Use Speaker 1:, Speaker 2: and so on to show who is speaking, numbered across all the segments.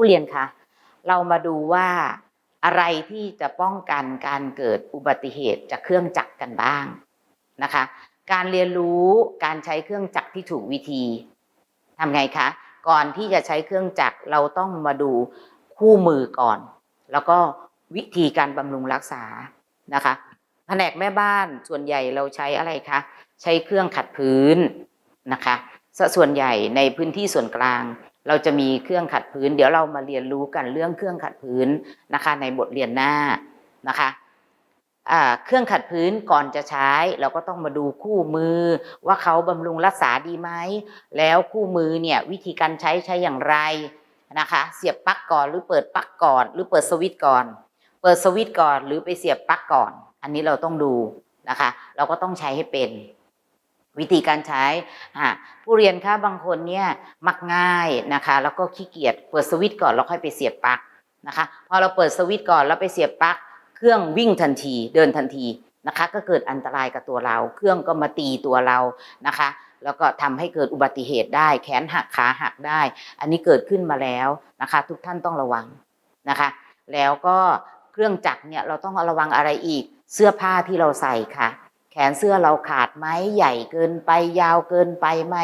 Speaker 1: ผู้เรียนคะเรามาดูว่าอะไรที่จะป้องกันการเกิดอุบัติเหตุจากเครื่องจักรกันบ้างนะคะ การเรียนรู้การใช้เครื่องจักรที่ถูกวิธีทำไงคะ ก่อนที่จะใช้เครื่องจักรเราต้องมาดูคู่มือก่อน แล้วก็วิธีการบำรุงรักษานะคะแผนกแม่บ้านส่วนใหญ่เราใช้อะไรคะใช้เครื่องขัดพื้นนะคะสส่วนใหญ่ในพื้นที่ส่วนกลางเราจะมีเครื่องขัดพื้น เดี๋ยวเรามาเรียนรู้กันเรื่องเครื่องขัดพื้นนะคะ ในบทเรียนหน้านะคะเครื่องขัดพื้นก่อนจะใช้ เราก็ต้องมาดูคู่มือ ว่าเขาบำรุงรักษาดีไหม แล้วคู่มือเนี่ยวิธีการใช้ใช้อย่างไรนะคะ เสียบปลั๊กก่อนหรือเปิดปลั๊กก่อน หรือเปิดสวิตช์ก่อน เปิดสวิตช์ก่อนหรือไปเสียบปลั๊กก่อน อันนี้เราต้องดูนะคะ เราก็ต้องใช้ให้เป็น วิธีการใช้ผู้เรียนคะบางคนเนี่ยมักง่ายนะคะ แล้วก็ขี้เกียจเปิดสวิตช์ก่อนแล้วค่อยไปเสียบปลั๊กนะคะ พอเราเปิดสวิตช์ก่อนแล้วไปเสียบปลั๊กเครื่องวิ่งทันทีเดินทันทีนะคะ ก็เกิดอันตรายกับตัวเรา เครื่องก็มาตีตัวเรานะคะ แล้วก็ทำให้เกิดอุบัติเหตุได้ แขนหักขาหักได้ อันนี้เกิดขึ้นมาแล้วนะคะ ทุกท่านต้องระวังนะคะ แล้วก็เครื่องจักรเนี่ยเราต้องระวังอะไรอีกเสื้อผ้าที่เราใส่ค่ะ แขนเสื้อเราขาดไหมใหญ่เกินไปยาวเกินไปไหม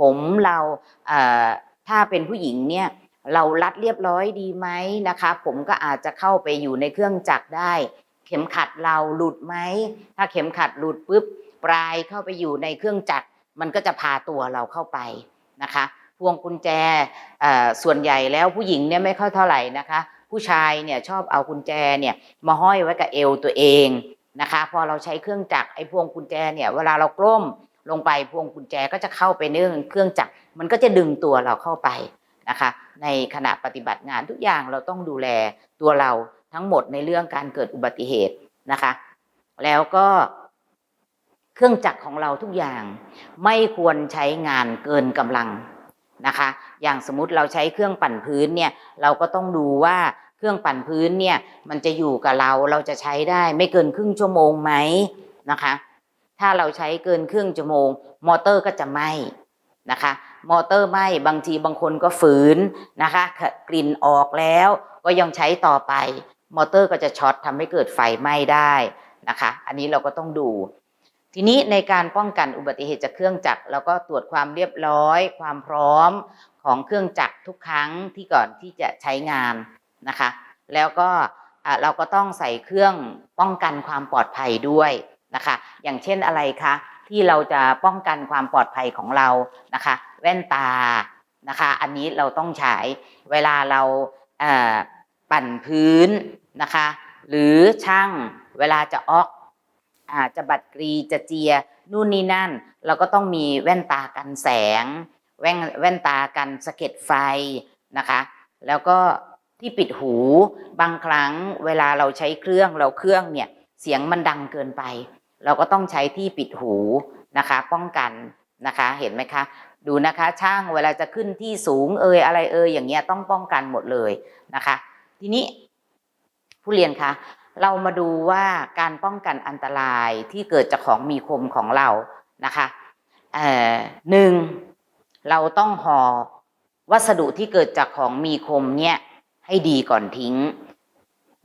Speaker 1: ผมเราถ้าเป็นผู้หญิงเนี่ยเรารัดเรียบร้อยดีไหมนะคะ ผมก็อาจจะเข้าไปอยู่ในเครื่องจักรได้ เข็มขัดเราหลุดไหมถ้าเข็มขัดหลุดปุ๊บปลายเข้าไปอยู่ในเครื่องจักรมันก็จะพาตัวเราเข้าไปนะคะพวงกุญแจส่วนใหญ่แล้วผู้หญิงเนี่ยไม่ค่อยเท่าไหร่นะคะ ผู้ชายเนี่ยชอบเอากุญแจเนี่ยมาห้อยไว้กับเอวตัวเอง นะคะ พอเราใช้เครื่องจักรไอ้พวงกุญแจเนี่ยเวลาเรากล้มลงไปพวงกุญแจก็จะเข้าไปในเครื่องจักรมันก็จะดึงตัวเราเข้าไปนะคะ ในขณะปฏิบัติงานทุกอย่างเราต้องดูแลตัวเราทั้งหมดในเรื่องการเกิดอุบัติเหตุนะคะ แล้วก็เครื่องจักรของเราทุกอย่างไม่ควรใช้งานเกินกำลังนะคะ อย่างสมมติเราใช้เครื่องปั่นพื้นเนี่ยเราก็ต้องดูว่า เครื่องปั่นพื้นเนี่ยมันจะอยู่กับเราเราจะใช้ได้ไม่เกินครึ่งชั่วโมงไหมนะคะ ถ้าเราใช้เกินครึ่งชั่วโมง มอเตอร์ก็จะไหม้นะคะ มอเตอร์ไหม้บางทีบางคนก็ฝืนนะคะ กลิ่นออกแล้วก็ยังใช้ต่อไป มอเตอร์ก็จะช็อตทำให้เกิดไฟไหม้ได้นะคะ อันนี้เราก็ต้องดูทีนี้ในการป้องกันอุบัติเหตุจากเครื่องจักรเราก็ตรวจความเรียบร้อย ความพร้อมของเครื่องจักรทุกครั้งที่ก่อนที่จะใช้งาน นะคะ แล้วก็เราก็ต้องใส่เครื่องป้องกันความปลอดภัยด้วยนะคะ อย่างเช่นอะไรคะที่เราจะป้องกันความปลอดภัยของเรานะคะ แว่นตานะคะ อันนี้เราต้องใช้เวลาเราปั่นพื้นนะคะ หรือช่างเวลาจะออกอาจจะบัดกรีจะเจียนู่นนี่นั่น เราก็ต้องมีแว่นตากันแสง แว่นแว่นตากันสะเก็ดไฟนะคะ แล้วก็ ที่ปิดหู บางครั้งเวลาเราใช้เครื่องเราเครื่องเนี่ยเสียงมันดังเกินไป เราก็ต้องใช้ที่ปิดหูนะคะ ป้องกันนะคะเห็นไหมคะ ดูนะคะช่างเวลาจะขึ้นที่สูงเอ่ยอะไรเอ่ยอย่างเงี้ยต้องป้องกันหมดเลยนะคะ ทีนี้ผู้เรียนคะเรามาดูว่าการป้องกันอันตรายที่เกิดจากของมีคมของเรานะคะเอ่อหนึ่งเราต้องห่อวัสดุที่เกิดจากของมีคมเนี่ย ให้ดีก่อนทิ้ง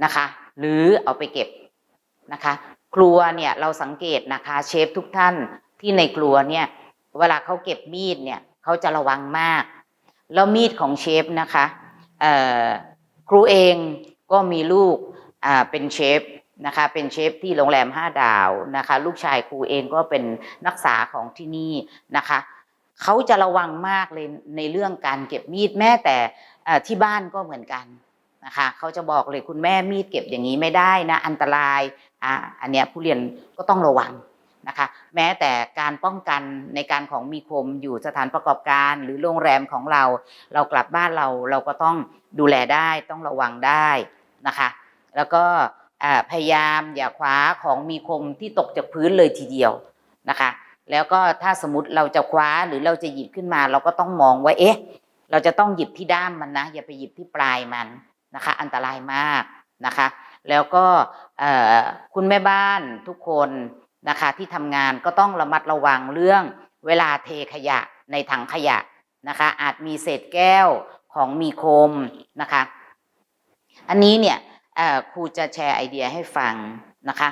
Speaker 1: นะคะ หรือเอาไปเก็บนะคะ ครัวเนี่ยเราสังเกตนะคะเชฟทุกท่านที่ในครัวเนี่ยเวลาเขาเก็บมีดเนี่ยเขาจะระวังมาก แล้วมีดของเชฟนะคะครูเองก็มีลูกเป็นเชฟนะคะเป็นเชฟที่โรงแรมห้าดาวนะคะ ลูกชายครูเองก็เป็นนักศึกษาของที่นี่นะคะเขาจะระวังมากเลยในเรื่องการเก็บมีดแม้แต่ ที่บ้านก็เหมือนกันนะคะเขาจะบอกเลยคุณแม่มีดเก็บอย่างนี้ไม่ได้นะอันตรายอ่าอันเนี้ยผู้เรียนก็ต้องระวังนะคะแม้แต่การป้องกันในการของมีคมอยู่สถานประกอบการ หรือโรงแรมของเรา เรากลับบ้านเราเราก็ต้องดูแลได้ต้องระวังได้นะคะแล้วก็พยายามอย่าคว้าของมีคมที่ตกจากพื้นเลยทีเดียวนะคะแล้วก็ถ้าสมมติเราจะคว้าหรือเราจะหยิบขึ้นมา เราก็ต้องมองว่าเอ๊ะ เราจะต้องหยิบที่ด้ามมันนะ อย่าไปหยิบที่ปลายมันนะคะ อันตรายมากนะคะ แล้วก็คุณแม่บ้านทุกคนนะคะที่ทำงานก็ต้องระมัดระวังเรื่องเวลาเทขยะในถังขยะนะคะ อาจมีเศษแก้วของมีคมนะคะ อันนี้เนี่ยครูจะแชร์ไอเดียให้ฟังนะคะ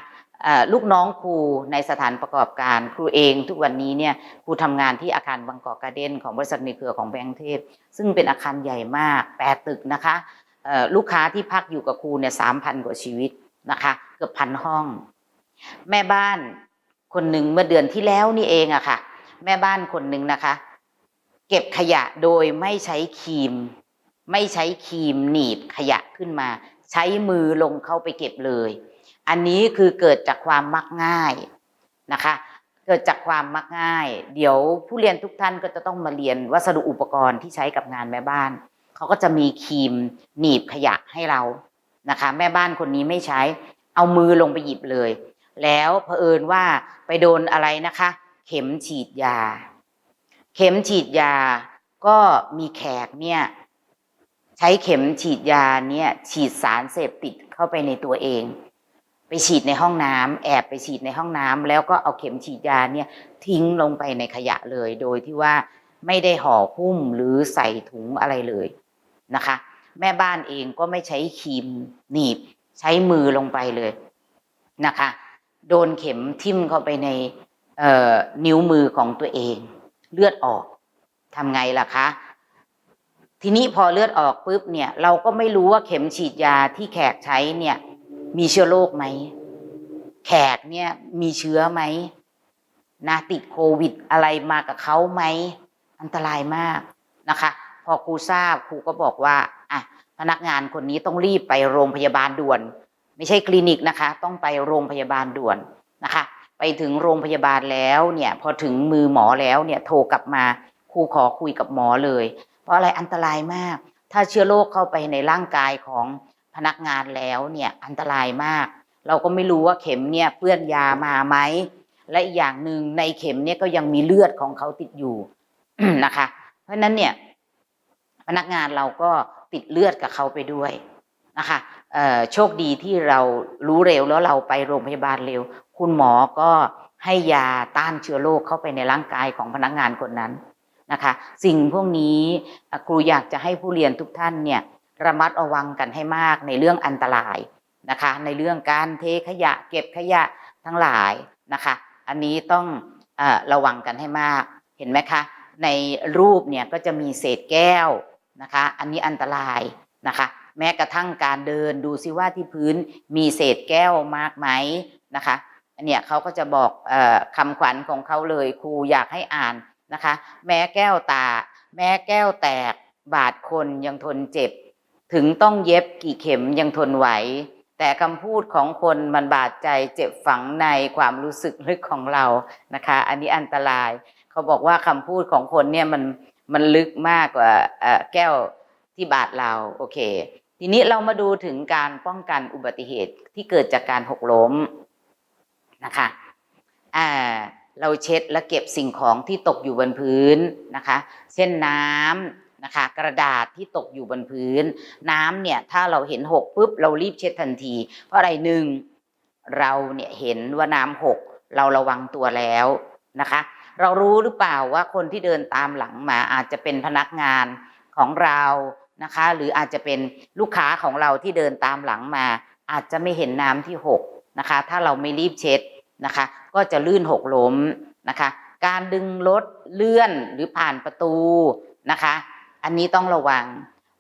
Speaker 1: ลูกน้องครูในสถานประกอบการครูเองทุกวันนี้เนี่ยครูทำงานที่อาคารบางกอกการ์เด้นของบริษัทในเครือของแบงก์เทพ ซึ่งเป็นอาคารใหญ่มากแปดตึกนะคะลูกค้าที่พักอยู่กับครูเนี่ยสามพันกว่าชีวิตนะคะเกือบพันห้อง แม่บ้านคนหนึ่งเมื่อเดือนที่แล้วนี่เองอะค่ะ แม่บ้านคนหนึ่งนะคะ เก็บขยะโดยไม่ใช้ครีม ไม่ใช้ครีมหนีบขยะขึ้นมา ใช้มือลงเข้าไปเก็บเลย อันนี้คือเกิดจากความมักง่ายนะคะ เกิดจากความมักง่าย เดี๋ยวผู้เรียนทุกท่านก็จะต้องมาเรียนวัสดุอุปกรณ์ที่ใช้กับงานแม่บ้าน เขาก็จะมีครีมหนีบขยะให้เรานะคะ แม่บ้านคนนี้ไม่ใช้ เอามือลงไปหยิบเลย แล้วเผอิญว่าไปโดนอะไรนะคะ เข็มฉีดยา เข็มฉีดยาก็มีแขกเนี่ยใช้เข็มฉีดยาเนี่ยฉีดสารเสพติดเข้าไปในตัวเอง ฉีดในห้องน้ำแอบไปฉีดในห้องน้ำแล้วก็เอาเข็มฉีดยาเนี่ยทิ้งลงไปในขยะเลย โดยที่ว่าไม่ได้ห่อหุ้มหรือใส่ถุงอะไรเลยนะคะ แม่บ้านเองก็ไม่ใช้ครีมหนีบ ใช้มือลงไปเลยนะคะ โดนเข็มทิ่มเข้าไปในนิ้วมือของตัวเอง เลือดออกทำไงล่ะคะทีนี้พอเลือดออกปุ๊บเนี่ยเราก็ไม่รู้ว่าเข็มฉีดยาที่แขกใช้เนี่ย มีเชื้อโรคไหม แขกเนี่ยมีเชื้อไหมนะติดโควิดอะไรมากับเขาไหม อันตรายมากนะคะ พอครูทราบครูก็บอกว่าอะพนักงานคนนี้ต้องรีบไปโรงพยาบาลด่วน ไม่ใช่คลินิกนะคะ ต้องไปโรงพยาบาลด่วนนะคะ ไปถึงโรงพยาบาลแล้วเนี่ย พอถึงมือหมอแล้วเนี่ยโทรกลับมาครูขอคุยกับหมอเลย เพราะอะไรอันตรายมาก ถ้าเชื้อโรคเข้าไปในร่างกายของ พนักงานแล้วเนี่ยอันตรายมาก เราก็ไม่รู้ว่าเข็มเนี่ยเปื้อนยามาไหมและอีกอย่างหนึ่งในเข็มเนี่ยก็ยังมีเลือดของเขาติดอยู่นะคะ เพราะฉะนั้นเนี่ยพนักงานเราก็ติดเลือดกับเขาไปด้วยนะคะโชคดีที่เรารู้เร็วแล้วเราไปโรงพยาบาลเร็ว คุณหมอก็ให้ยาต้านเชื้อโรคเข้าไปในร่างกายของพนักงานคนนั้นนะคะ สิ่งพวกนี้ครูอยากจะให้ผู้เรียนทุกท่านเนี่ย ระมัดระวังกันให้มากในเรื่องอันตรายนะคะ ในเรื่องการเทขยะเก็บขยะทั้งหลายนะคะ อันนี้ต้องอระวังกันให้มากเห็นไหมคะ ในรูปเนี่ยก็จะมีเศษแก้วนะคะ อันนี้อันตรายนะคะ แม้กระทั่งการเดินดูซิว่าที่พื้นมีเศษแก้วมากไหมนะคะอันเนี้ยเขาก็จะบอกออคำขวัญของเขาเลยครูอยากให้อ่านนะคะ แม้แก้วตา แม้แก้วแตกบาดคนยังทนเจ็บ ถึงต้องเย็บกี่เข็มยังทนไหว แต่คำพูดของคนมันบาดใจเจ็บฝังในความรู้สึกลึกของเรานะคะ อันนี้อันตราย เขาบอกว่าคำพูดของคนเนี่ยมันมันลึกมากกว่าแก้วที่บาดเราโอเค ทีนี้เรามาดูถึงการป้องกันอุบัติเหตุที่เกิดจากการหกล้มนะคะอ่าเราเช็ดและเก็บสิ่งของที่ตกอยู่บนพื้นนะคะ เช่นน้ำ นะคะ กระดาษที่ตกอยู่บนพื้น น้ำเนี่ยถ้าเราเห็นหกปุ๊บเรารีบเช็ดทันที เพราะอะไรหนึ่งเราเนี่ยเห็นว่าน้ำหกเราระวังตัวแล้วนะคะ เรารู้หรือเปล่าว่าคนที่เดินตามหลังมาอาจจะเป็นพนักงานของเรานะคะ หรืออาจจะเป็นลูกค้าของเราที่เดินตามหลังมา อาจจะไม่เห็นน้ำที่หกนะคะ ถ้าเราไม่รีบเช็ดนะคะ ก็จะลื่นหกล้มนะคะ การดึงรถเลื่อนหรือผ่านประตูนะคะ อันนี้ต้องระวัง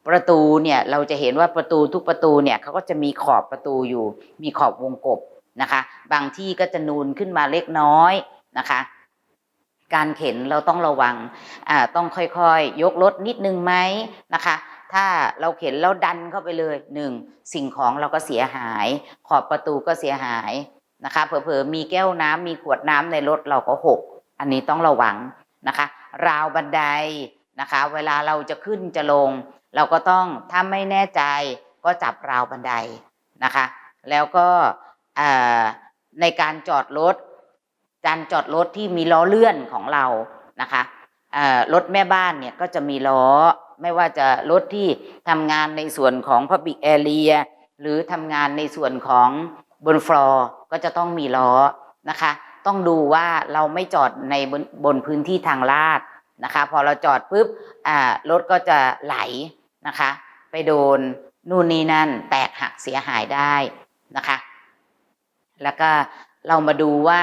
Speaker 1: ประตูเนี่ยเราจะเห็นว่าประตูทุกประตูเนี่ยเขาก็จะมีขอบประตูอยู่ มีขอบวงกบนะคะ บางที่ก็จะนูนขึ้นมาเล็กน้อยนะคะ การเข็นเราต้องระวังอ่าต้องค่อยๆ ยกรถนิดนึงไหมนะคะ ถ้าเราเข็นแล้วดันเข้าไปเลยหนึ่งสิ่งของเราก็เสียหาย ขอบประตูก็เสียหายนะคะ เผลอๆมีแก้วน้ำมีขวดน้ำในรถเราก็หกอันนี้ต้องระวังนะคะ ราวบันได นะคะ เวลาเราจะขึ้นจะลง เราก็ต้องถ้าไม่แน่ใจก็จับราวบันไดนะคะ แล้วก็ในการจอดรถการจอดรถที่มีล้อเลื่อนของเรานะคะรถแม่บ้านเนี่ยก็จะมีล้อไม่ว่าจะรถที่ทำงานในส่วนของ Public Area หรือทำงานในส่วนของบนฟลอร์ก็จะต้องมีล้อนะคะ ต้องดูว่าเราไม่จอดในบนบนพื้นที่ทางลาด นะคะ พอเราจอดปุ๊บอ่ารถก็จะไหลนะคะ ไปโดนนู่นนี่นั่นแตกหักเสียหายได้นะคะ แล้วก็เรามาดูว่า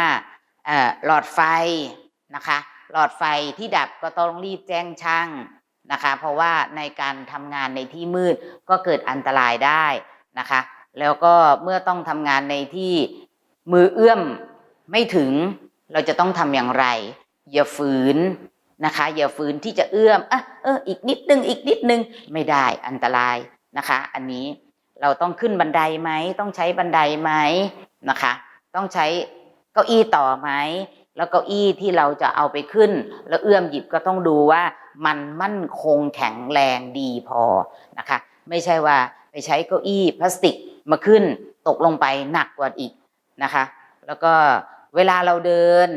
Speaker 1: หลอดไฟนะคะ หลอดไฟที่ดับก็ต้องรีบแจ้งช่างนะคะ เพราะว่าในการทำงานในที่มืดก็เกิดอันตรายได้นะคะ แล้วก็เมื่อต้องทำงานในที่มือเอื้อมไม่ถึงเราจะต้องทำอย่างไร อย่าฝืน นะคะอย่าฝืนที่จะเอื้อมอะเอออีกนิดนึงอีกนิดนึงไม่ได้อันตรายนะคะ อันนี้เราต้องขึ้นบันไดไหมต้องใช้บันไดไหมนะคะ ต้องใช้เก้าอี้ต่อไหมแล้วเก้าอี้ที่เราจะเอาไปขึ้น แล้วเอื้อมหยิบก็ต้องดูว่ามันมั่นคงแข็งแรงดีพอนะคะ ไม่ใช่ว่าไปใช้เก้าอี้พลาสติกมาขึ้นตกลงไปหนักกว่าอีกนะคะ แล้วก็เวลาเราเดิน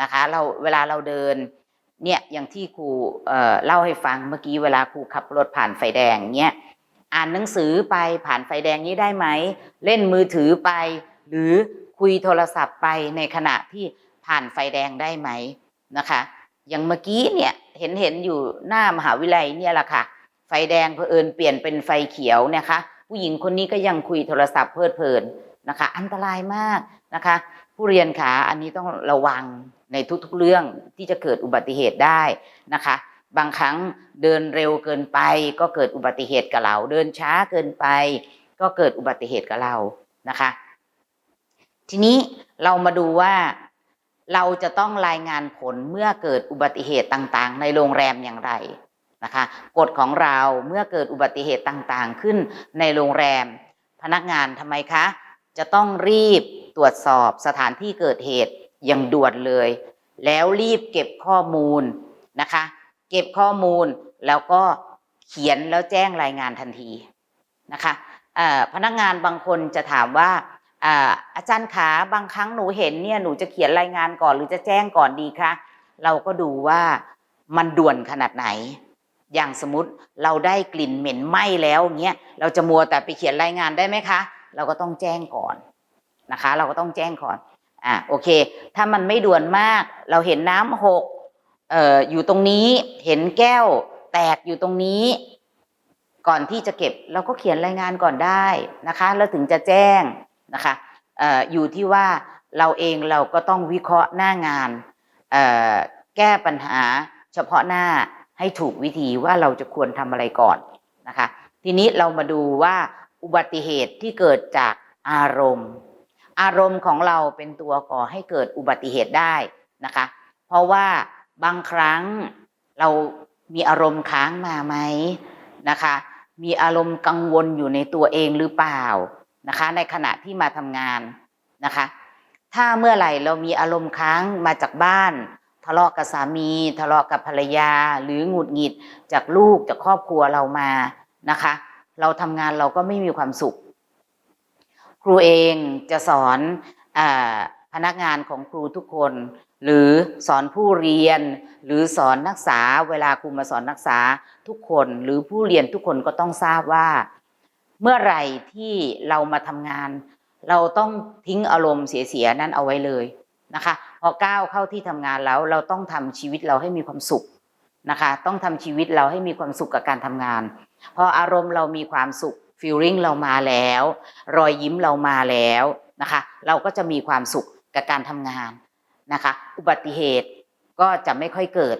Speaker 1: นะคะ เราเวลาเราเดิน เนี่ยอย่างที่ครูเล่าให้ฟังเมื่อกี้เวลาครูขับรถผ่านไฟแดงเนี่ยอ่านหนังสือไปผ่านไฟแดงนี้ได้ไหม เล่นมือถือไป หรือคุยโทรศัพท์ไปในขณะที่ผ่านไฟแดงได้ไหมนะคะ อย่างเมื่อกี้เนี่ยเห็นเห็นอยู่หน้ามหาวิทยาลัยเนี่ยแหละค่ะ ไฟแดงเผอิญเปลี่ยนเป็นไฟเขียวนะคะ ผู้หญิงคนนี้ก็ยังคุยโทรศัพท์เพลิดเพลินนะคะ อันตรายมากนะคะ ผู้เรียนขาอันนี้ต้องระวัง ในทุกๆเรื่องที่จะเกิดอุบัติเหตุได้นะคะ บางครั้งเดินเร็วเกินไป ก็เกิดอุบัติเหตุกับเรา เดินช้าเกินไป ก็เกิดอุบัติเหตุกับเรานะคะ ทีนี้เรามาดูว่าเราจะต้องรายงานผลเมื่อเกิดอุบัติเหตุต่างๆ ในโรงแรมอย่างไรนะคะกฎของเราเมื่อเกิดอุบัติเหตุต่างๆ ขึ้นในโรงแรม พนักงานทำไมคะ จะต้องรีบตรวจสอบสถานที่เกิดเหตุ อย่างด่วนเลย แล้วรีบเก็บข้อมูลนะคะ เก็บข้อมูลแล้วก็เขียนแล้วแจ้งรายงานทันทีนะคะพนักงานบางคนจะถามว่าอ่าอาจารย์ขาบางครั้งหนูเห็นเนี่ยหนูจะเขียนรายงานก่อน หรือจะแจ้งก่อนดีคะเราก็ดูว่ามันด่วนขนาดไหน อย่างสมมติเราได้กลิ่นเหม็นไหม้แล้วเงี้ยเราจะมัวแต่ไปเขียนรายงานได้ไหมคะ เราก็ต้องแจ้งก่อนนะคะ เราก็ต้องแจ้งก่อน อ่าโอเค ถ้ามันไม่ด่วนมาก เราเห็นน้ำหกเอ่ออยู่ตรงนี้เห็นแก้ว แตกอยู่ตรงนี้ ก่อนที่จะเก็บเราก็เขียนรายงานก่อนได้นะคะ แล้วถึงจะแจ้งนะคะเอ่ออยู่ที่ว่าเราเองเราก็ต้องวิเคราะห์หน้างานเอ่อแก้ปัญหาเฉพาะหน้าให้ถูกวิธีว่าเราจะควรทำอะไรก่อนนะคะ ทีนี้เรามาดูว่าอุบัติเหตุที่เกิดจากอารมณ์ อารมณ์ของเราเป็นตัวก่อให้เกิดอุบัติเหตุได้นะคะ เพราะว่าบางครั้งเรามีอารมณ์ค้างมาไหมนะคะ มีอารมณ์กังวลอยู่ในตัวเองหรือเปล่านะคะ ในขณะที่มาทำงานนะคะ ถ้าเมื่อไหร่เรามีอารมณ์ค้างมาจากบ้าน ทะเลาะกับสามี ทะเลาะกับภรรยา หรือหงุดหงิดจากลูกจากครอบครัวเรามานะคะ เราทำงานเราก็ไม่มีความสุข ครูเองจะสอนอพนักงานของครูทุกคน หรือสอนผู้เรียน หรือสอนนักศึกษา เวลาครูมาสอนนักศึกษาทุกคน หรือผู้เรียนทุกคนก็ต้องทราบว่า เมื่อไหร่ที่เรามาทำงาน เราต้องทิ้งอารมณ์เสียๆนั้นเอาไว้เลยนะคะพอก้าวเข้าที่ทำงานแล้วเราต้องทำชีวิตเราให้มีความสุขนะคะ ต้องทำชีวิตเราให้มีความสุขกับการทำงาน พออารมณ์เรามีความสุข ฟีลลิ่งเรามาแล้ว รอยยิ้มเรามาแล้วนะคะ เราก็จะมีความสุขกับการทำงานนะคะ อุบัติเหตุก็จะไม่ค่อยเกิด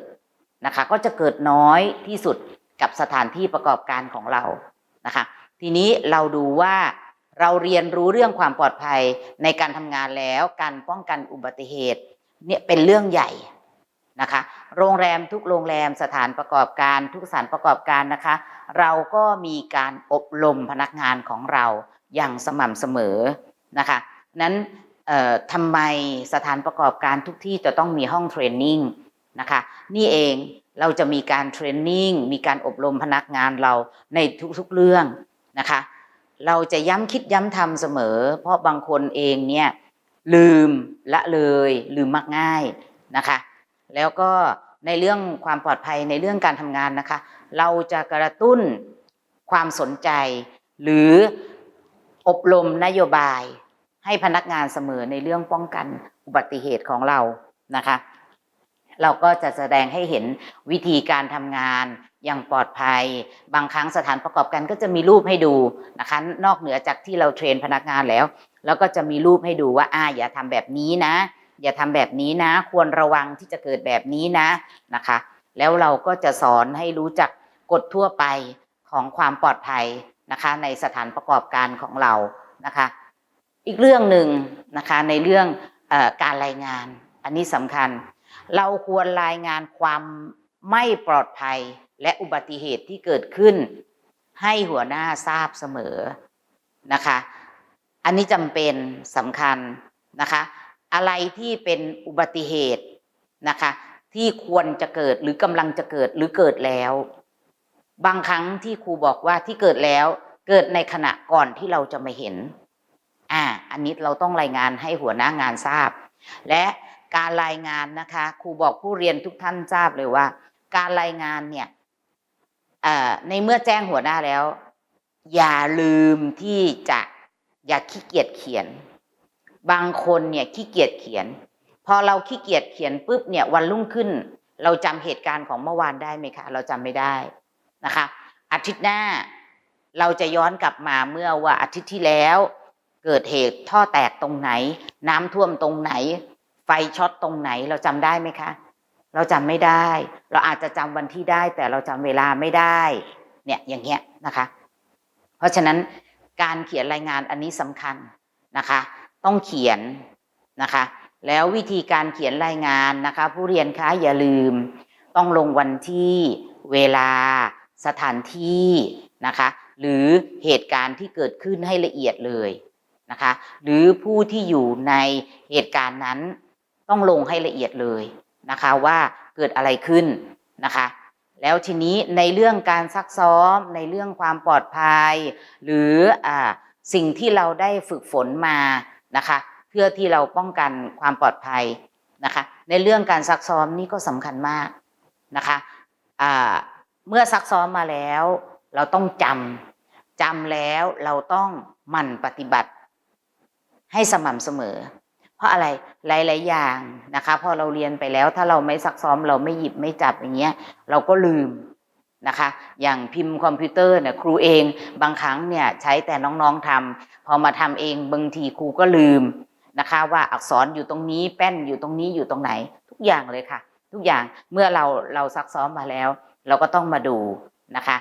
Speaker 1: นะคะ ก็จะเกิดน้อยที่สุดกับสถานที่ประกอบการของเรานะคะ ทีนี้เราดูว่าเราเรียนรู้เรื่องความปลอดภัยในการทำงานแล้ว การป้องกันอุบัติเหตุเนี่ยเป็นเรื่องใหญ่ นะคะ โรงแรมทุกโรงแรมสถานประกอบการทุกสถานประกอบการนะคะ เราก็มีการอบรมพนักงานของเราอย่างสม่ำเสมอนะคะนั้นทำไมสถานประกอบการทุกที่จะต้องมีห้องเทรนนิ่งนะคะนี่เองเราจะมีการเทรนนิ่งมีการอบรมพนักงานเราในทุกๆเรื่องนะคะเราจะย้ำคิดย้ำทำเสมอ เพราะบางคนเองเนี่ยลืมละเลยลืมมักง่ายนะคะ แล้วก็ในเรื่องความปลอดภัยในเรื่องการทำงานนะคะ เราจะกระตุ้นความสนใจ หรืออบรมนโยบาย ให้พนักงานเสมอในเรื่องป้องกันอุบัติเหตุของเรานะคะ เราก็จะแสดงให้เห็นวิธีการทำงานอย่างปลอดภัย บางครั้งสถานประกอบการก็จะมีรูปให้ดูนะคะ นอกเหนือจากที่เราเทรนพนักงานแล้ว แล้วก็จะมีรูปให้ดูว่าอ่าอย่าทำแบบนี้นะ อย่าทำแบบนี้นะ ควรระวังที่จะเกิดแบบนี้นะนะคะ แล้วเราก็จะสอนให้รู้จักกฎทั่วไปของความปลอดภัยนะคะ ในสถานประกอบการของเรานะคะ อีกเรื่องหนึ่งนะคะในเรื่องอการรายงาน อันนี้สำคัญ เราควรรายงานความไม่ปลอดภัยและอุบัติเหตุที่เกิดขึ้น ให้หัวหน้าทราบเสมอนะคะ อันนี้จำเป็นสำคัญนะคะ อะไรที่เป็นอุบัติเหตุนะคะ ที่ควรจะเกิดหรือกำลังจะเกิดหรือเกิดแล้ว บางครั้งที่ครูบอกว่าที่เกิดแล้วเกิดในขณะก่อนที่เราจะมาเห็นอ่าอันนี้เราต้องรายงานให้หัวหน้างานทราบ และการรายงานนะคะครูบอกผู้เรียนทุกท่านทราบเลยว่า การรายงานเนี่ยในเมื่อแจ้งหัวหน้าแล้ว อย่าลืมที่จะอย่าขี้เกียจเขียน บางคนเนี่ยขี้เกียจเขียน พอเราขี้เกียจเขียนปุ๊บเนี่ยวันรุ่งขึ้น เราจำเหตุการณ์ของเมื่อวานได้ไหมคะเราจำไม่ได้นะคะ อาทิตย์หน้าเราจะย้อนกลับมาเมื่อว่าอาทิตย์ที่แล้ว เกิดเหตุท่อแตกตรงไหน น้ำท่วมตรงไหน ไฟช็อตตรงไหนเราจำได้ไหมคะ เราจำไม่ได้ เราอาจจะจำวันที่ได้ แต่เราจำเวลาไม่ได้เนี่ยอย่างเงี้ยนะคะ เพราะฉะนั้นการเขียนรายงานอันนี้สำคัญนะคะ ต้องเขียนนะคะ แล้ววิธีการเขียนรายงานนะคะ ผู้เรียนคะอย่าลืม ต้องลงวันที่เวลาสถานที่นะคะ หรือเหตุการณ์ที่เกิดขึ้นให้ละเอียดเลยนะคะ หรือผู้ที่อยู่ในเหตุการณ์นั้นต้องลงให้ละเอียดเลยนะคะว่าเกิดอะไรขึ้นนะคะแล้วทีนี้ในเรื่องการซักซ้อมในเรื่องความปลอดภัย หรืออสิ่งที่เราได้ฝึกฝนมา นะคะ เพื่อที่เราป้องกันความปลอดภัยนะคะ ในเรื่องการซักซ้อมนี่ก็สำคัญมากนะคะเมื่อซักซ้อมมาแล้ว เราต้องจำจำแล้วเราต้องหมั่นปฏิบัติ ให้สม่ำเสมอ เพราะอะไรหลาย ๆ อย่างนะคะ พอเราเรียนไปแล้วถ้าเราไม่ซักซ้อม เราไม่หยิบไม่จับอย่างเงี้ย เราก็ลืม นะคะ อย่างพิมพ์คอมพิวเตอร์เนี่ยครูเองบางครั้งเนี่ยใช้แต่น้องๆทำพอมาทำเองบางทีครูก็ลืมนะคะ ว่าอักษรอยู่ตรงนี้แป้นอยู่ตรงนี้อยู่ตรงไหน ทุกอย่างเลยค่ะ ทุกอย่างเมื่อเราเราซักซ้อมมาแล้ว เราก็ต้องมาดูนะคะ